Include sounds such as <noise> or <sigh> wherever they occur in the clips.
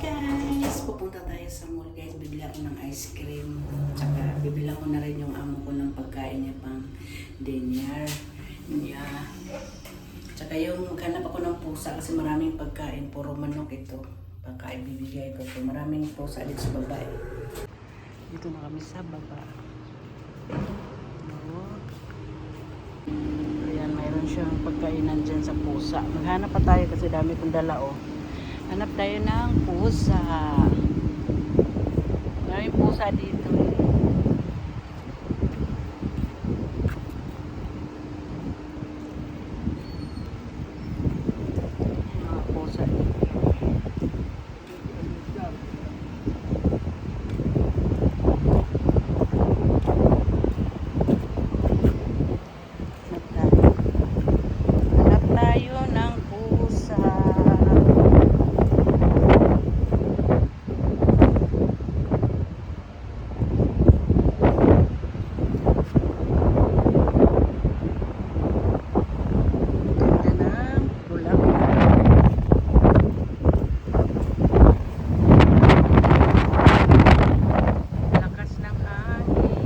guys! Pupunta tayo sa mall guys. Bibili ako ng ice cream. Tsaka bibili ko na rin yung amo ko ng pagkain niya pang dinner niya. Tsaka yung maghanap ako ng pusa kasi maraming pagkain. Puro manok ito. Pagkain bibigay ko. So, maraming pusa dito sa baba. eh. Dito na kami sa baba. Ayan, mayroon siyang pagkainan dyan sa pusa. Maghanap pa tayo kasi dami kong dala oh. Hanap tayo ng pusa. Maraming pusa dito. eh. Mga pusa dito. Hanap tayo. Hanap tayo ng pusa. Ganda ng bulaklak. Lakas ng hangin.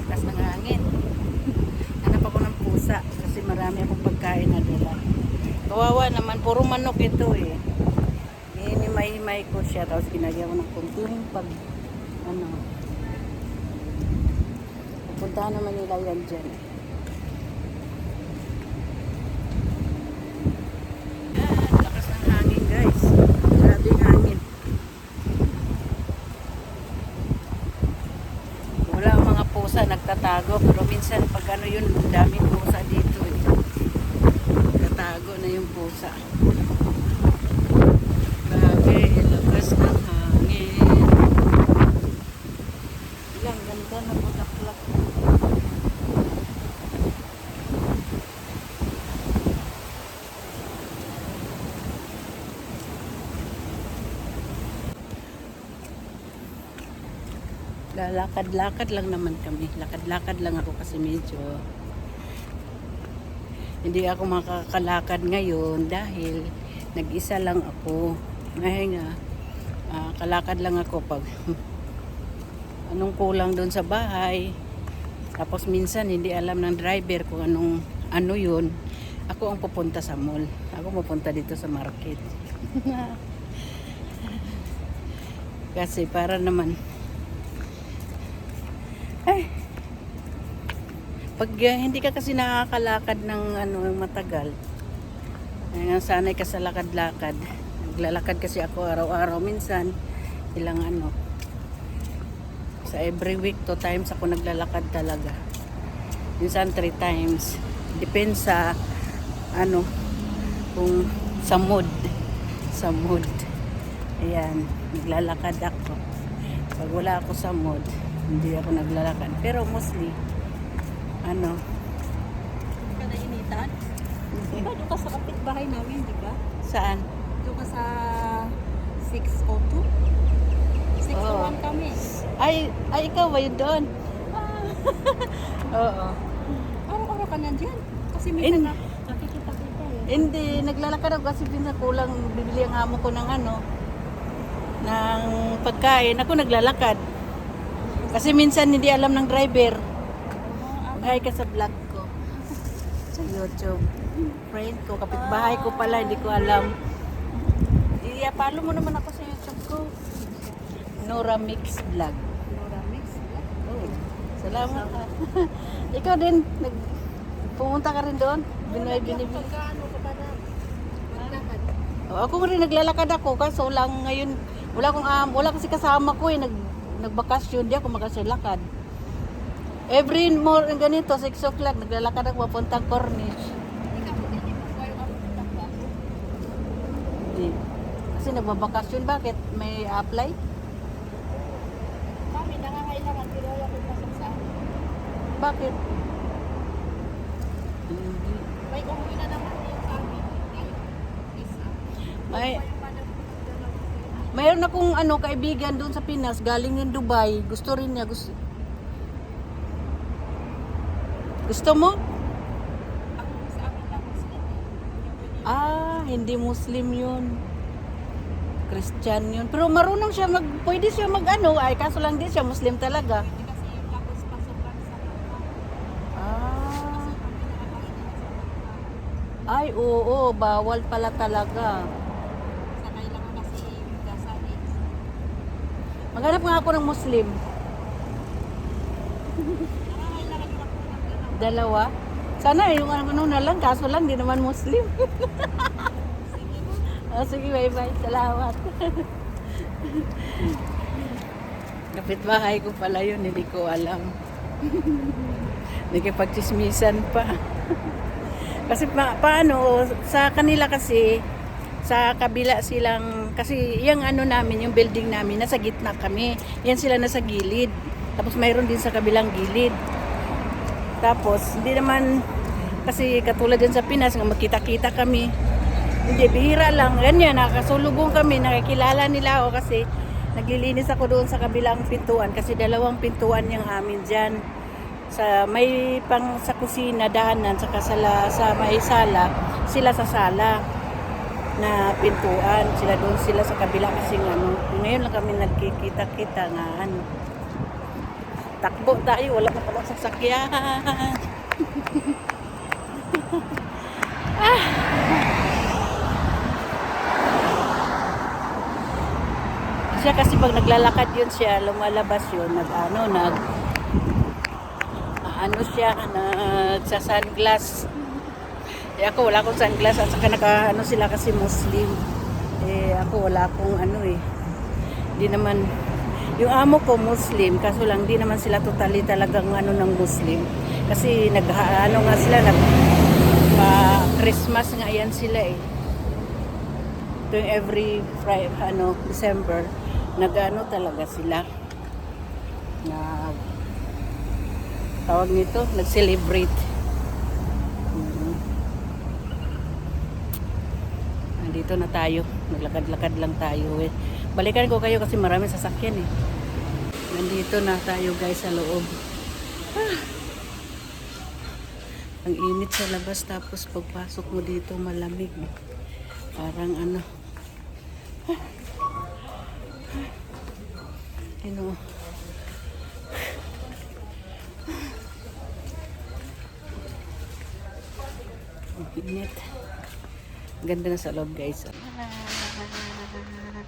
Lakas ng hangin. Hanap ako ng pusa kasi marami akong pagkain na dala. Kawawa naman, puro manok ito eh. Hinimay-himay ko siya tapos ginagawa ko ng kunting pag ano. Pupuntahan naman nila yan dyan. Yan, lakas ng hangin guys. Grabe yung hangin. Wala mga pusa nagtatago pero minsan pag ano yun, daming pusa dito eh. Nagtatago na yung pusa. Grabe, lakas ng hangin. Ilang ganda ng bulaklak. Lalakad-lakad lang naman kami. Lakad-lakad lang ako kasi medyo hindi ako makakalakad ngayon dahil nag-isa lang ako. Ngayon nga, ah, kalakad lang ako pag <laughs> anong kulang doon sa bahay. Tapos minsan hindi alam ng driver kung anong ano yun. Ako ang pupunta sa mall. Ako pupunta dito sa market. <laughs> Kasi para naman ay pag uh, hindi ka kasi nakakalakad ng ano matagal ay, sanay ka sa lakad-lakad. Naglalakad kasi ako araw-araw minsan ilang ano sa every week two times ako naglalakad talaga. Minsan three times. Depends sa ano kung sa mood. Sa mood. Ayan naglalakad ako. Pag wala ako sa mood hindi ako naglalakad. Pero mostly ano ka nainitan? Di ba doon ka sa kapitbahay namin, di ba? saan Doon ka sa 602? 601 Oo. kami. ay ay ikaw ba yun doon Ah, oo araw-araw ka nandyan. Kasi In- minsan na nakikita kita eh. Hindi, naglalakad ako kasi pinsa kulang bibili ang amo ko ng ano ng pagkain. Ako naglalakad. Kasi minsan hindi alam ng driver. Ay ka sa vlog ko. Sa YouTube. Friend ko, kapitbahay ko pala, hindi ko alam. Iya, follow mo naman ako sa YouTube ko. Nora Mix Vlog. Nora Mix. Oh, salamat. <laughs> Ikaw din, nag pumunta ka rin doon? Binoy, binibili. Pagkaano ka na? Maglakad. Oh, ako rin naglalakad ako kaso lang ngayon wala akong um, wala kasi kasama ko eh nag nagbakasyon di ako makasilakad. Every morning ganito 6 o'clock naglalakad ako papuntang Corniche. Hindi. Kasi nagbabakasyon bakit may apply? Kami nangangailangan pero wala kong pasok sa amin. Bakit? Hindi. May umuwi na naman yung kami. May ko, mayroon akong ano kaibigan doon sa Pinas galing ng Dubai. Gusto rin niya gusto Gusto mo? Ah, hindi Muslim yun. Christian yun. Pero marunong siya mag, pwede siya mag ano, ay kaso lang di siya Muslim talaga. Ah, ay oo, bawal pala talaga. Maghanap nga ako ng Muslim. <laughs> Nakakailangan yung ako ng gano'n. Dalawa. Sana yung ano na lang, kaso lang di naman Muslim. Sige <laughs> oh, sige, bye-bye. Salamat. <laughs> Kapitbahay ko pala yun, hindi ko alam. <laughs> Nagkipagchismisan pa. kasi pa, paano, sa kanila kasi, sa kabila silang, kasi yung ano namin, yung building namin, nasa gitna kami. Yan sila nasa gilid. Tapos mayroon din sa kabilang gilid. Tapos, hindi naman, kasi katulad din sa Pinas, nga magkita-kita kami. Hindi, bihira lang. Ganyan, nakasulubong kami, nakikilala nila ako kasi naglilinis ako doon sa kabilang pintuan kasi dalawang pintuan yung amin dyan. Sa may pang sa kusina, daanan, saka sa, la- sa may sala, sila sa sala na pintuan. Sila doon sila sa kabila kasi ano. Ngayon lang kami nagkikita-kita nga ano. Takbo tayo, wala pala sasakyan. siya kasi pag naglalakad yun siya, lumalabas yun, nag ano, nag ano siya, nagsasunglass. Eh ako wala akong sunglass at saka naka ano sila kasi Muslim. Eh ako wala akong ano eh. Hindi naman yung amo ko Muslim, kaso lang di naman sila totally talagang ano ng Muslim. Kasi nag ano nga sila nag pa Christmas nga yan sila eh. Tuwing every Friday, ano, December, nag-ano talaga sila. Nag, tawag nito, nag-celebrate. Mhm. Nandito na tayo. Naglakad-lakad lang tayo eh. Balikan ko kayo kasi marami sasakyan eh. Nandito na tayo guys sa loob. Ah. Ang init sa labas tapos pagpasok mo dito malamig. Parang ano. Ano. Ang init. Ganda na sa loob guys.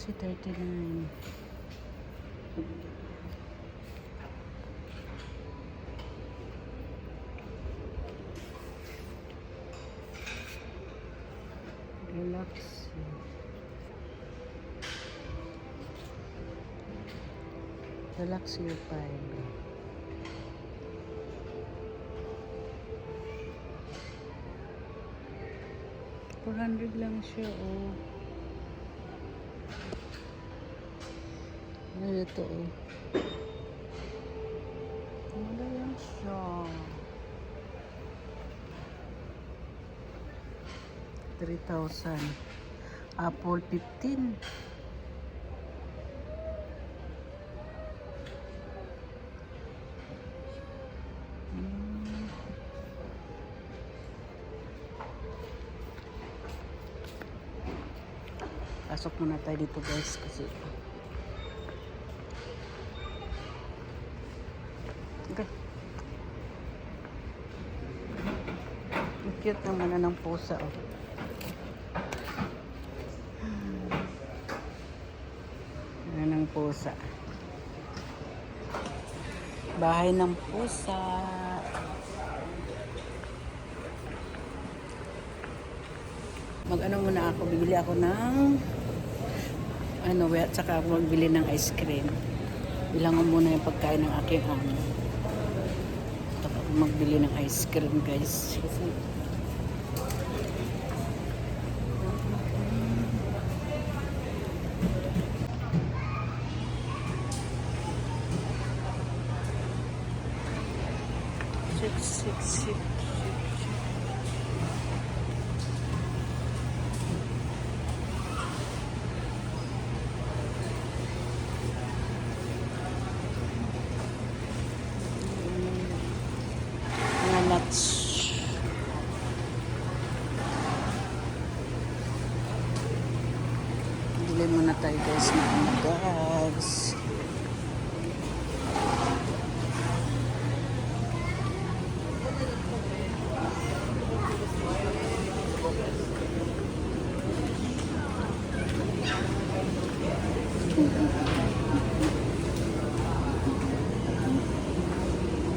Galaxy 39. Galaxy. Galaxy 5. Four hundred lang siya, oh. Ano ito, oh. Ano yan siya? 3,000. Apple 15. Hmm. Pasok muna tayo dito guys kasi cute naman na ng pusa oh. Ano ng pusa. Bahay ng pusa. Mag-ano muna ako, bibili ako ng ano, at saka ako magbili ng ice cream. Bilang ko muna yung pagkain ng aking amo. Tapos ako magbili ng ice cream, guys. Kasi Bili muna tayo guys ng guys.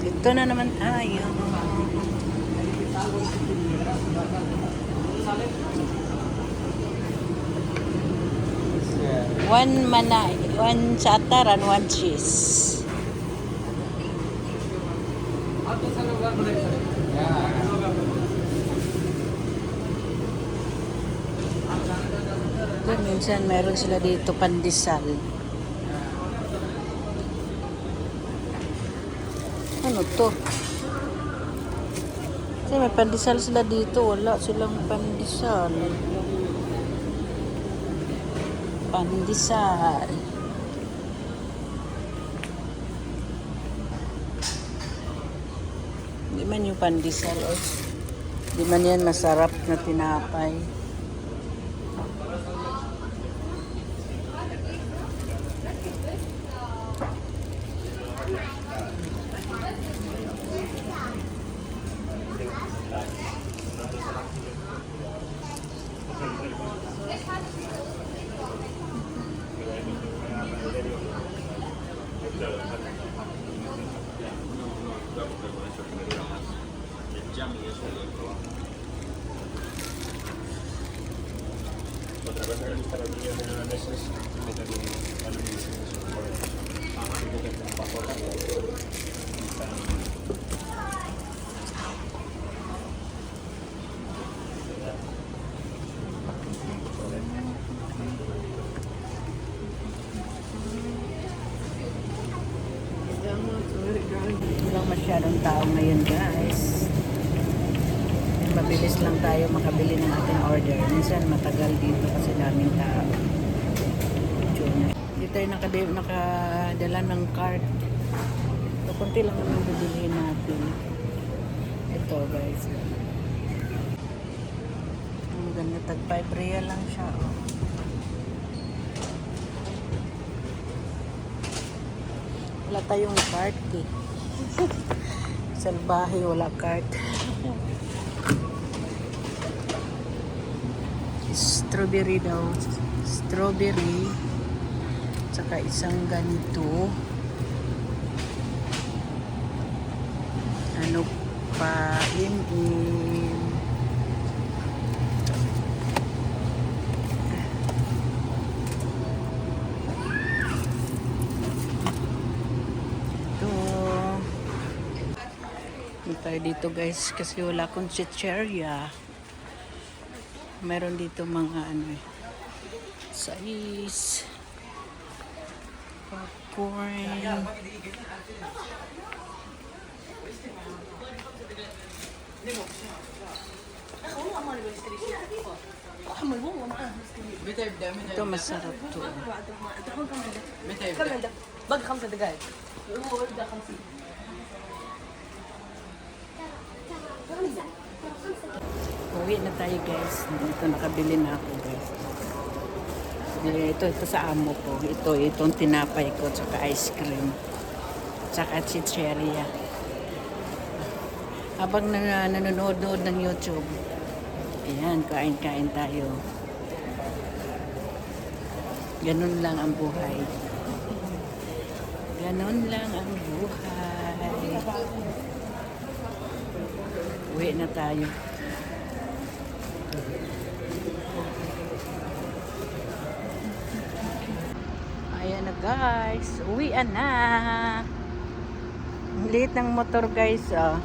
Dito na naman tayo. One manay, one chatar and one cheese. Ito, minsan meron sila dito pandesal. Ano to? Kasi may pandesal sila dito. Wala silang pandesal. Pandesal. Hindi man yung pandesal. Oh. Hindi man yan masarap na tinapay. Walang masyadong tao ngayon guys. Mabilis lang tayo makabili ng ating order. Minsan matagal dito kasi daming tao. Hindi tayo nakade, nakadala ng card. So, kunti lang naman bibilihin natin. Ito guys. Ang ganda tag 5 real lang siya. Oh. Wala tayong card eh. <laughs> Salbahe, wala card. Strawberry daw. Strawberry. Tsaka isang ganito. Ano pa? Hindi tayo dito guys kasi wala akong chicheria. Meron dito mga ano eh. Sais popcorn. Ito masarap to. Bag kam sa dagay. Uwi na tayo guys. Dito nakabili na ako guys. Bili ito, ito sa amo ko. Ito, itong tinapay ko, tsaka ice cream. Tsaka chicheria. Habang na, nanonood ng YouTube, ayan, kain-kain tayo. Ganun lang ang buhay. Ganun lang ang buhay. Uwi na tayo. Guys. Uwian na. Ang liit ng motor guys. Oh.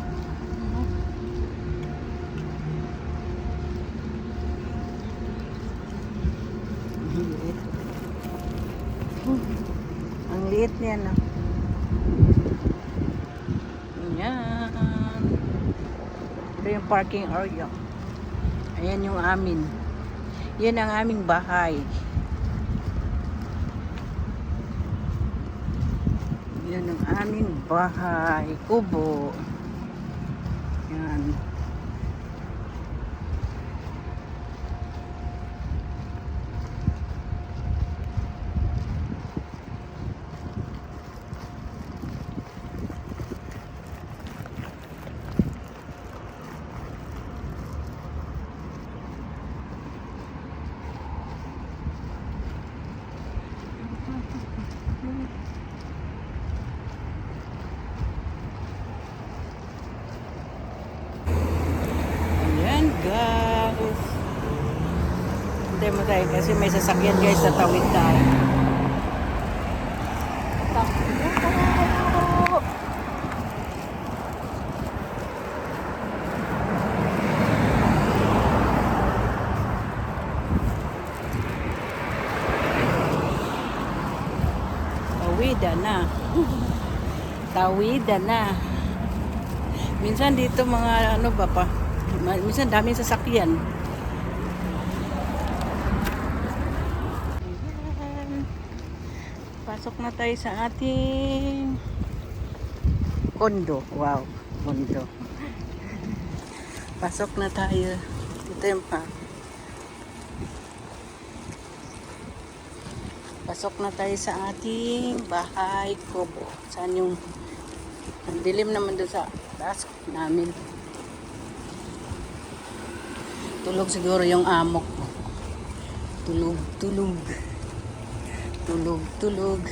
Ang liit. Ang liit niya no. Ayan. Ito yung parking area. Ayan yung amin. Yan ang aming bahay. Yan ang aming bahay. Kubo. Yan. Ayan guys. Hindi mo tayo kasi may sasakyan guys sa tawid tayo. Tawida na. <laughs> Tawida na. Minsan dito mga ano ba pa, minsan daming sasakyan. Ayan. Pasok na tayo sa ating kondo. Wow, kondo. Pasok na tayo. Ito yung pa. Pasok na tayo sa ating bahay kubo. Saan yung ang dilim naman doon sa taas namin. Tulog siguro yung amok ko. Tulog, tulog. Tulog, tulog.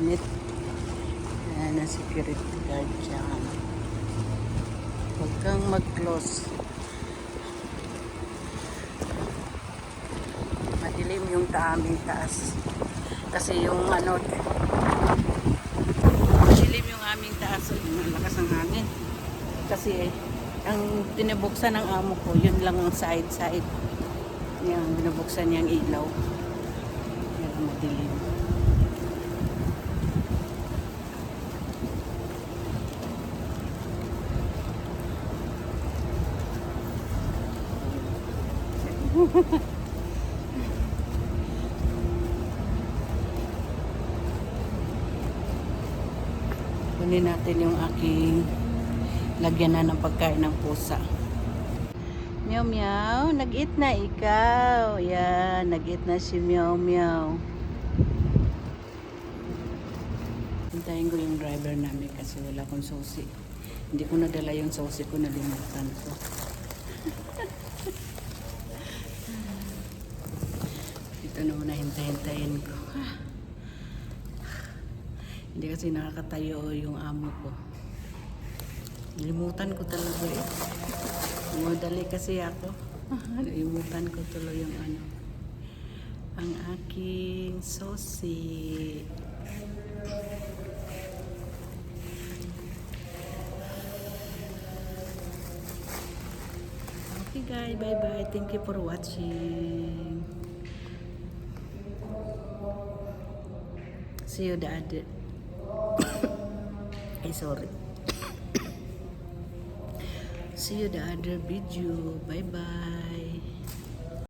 Unit. Ayan ang security guard dyan. Huwag kang mag-close. Madilim yung ta aming taas. Kasi yung ano, Dilim yung aming taas. Ang lakas ng hangin. Kasi ang binubuksan ng amo ko, yun lang ang side-side. Yung binubuksan niyang ilaw. Madilim. Kunin <laughs> natin yung aking lagyan na ng pagkain ng pusa. Meow meow, nag-eat na ikaw. Yan, nag-eat na si meow meow. Hintayin ko yung driver namin kasi wala akong susi. Hindi ko nadala yung susi ko, nalimutan ko. <laughs> Ito na muna hintay-hintayin ko. <sighs> Hindi kasi nakakatayo yung amo ko. Nalimutan ko talaga eh. Madali kasi ako. Nalimutan ko tuloy yung ano. Ang aking sosi. Guys, bye bye. Thank you for watching. See you the other. Ay, sorry. <coughs> See you the other video. Bye bye.